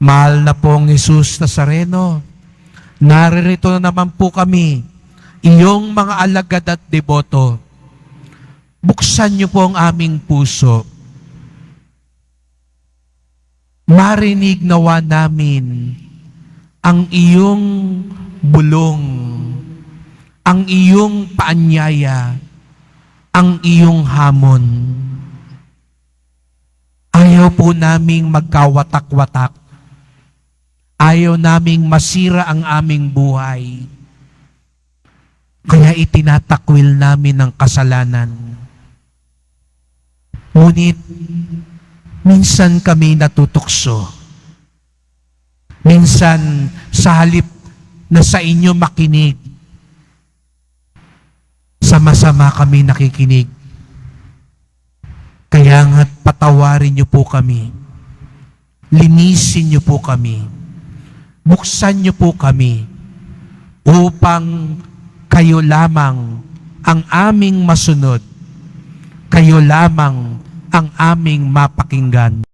Mahal na pong Jesus Nazareno, naririto na naman po kami, iyong mga alagad at deboto. Buksan niyo po ang aming puso. Marinig nawa namin ang iyong bulong, ang iyong paanyaya, ang iyong hamon. Ayaw po naming magkawatak-watak. Ayaw naming masira ang aming buhay. Kaya itinatakwil namin ang kasalanan. Ngunit, minsan kami natutukso. Minsan, sa halip na sa inyo makinig, sama-sama kami nakikinig. Kaya nga't patawarin niyo po kami. Linisin niyo po kami. Buksan niyo po kami upang kayo lamang ang aming masunod. Kayo lamang ang aming mapakinggan.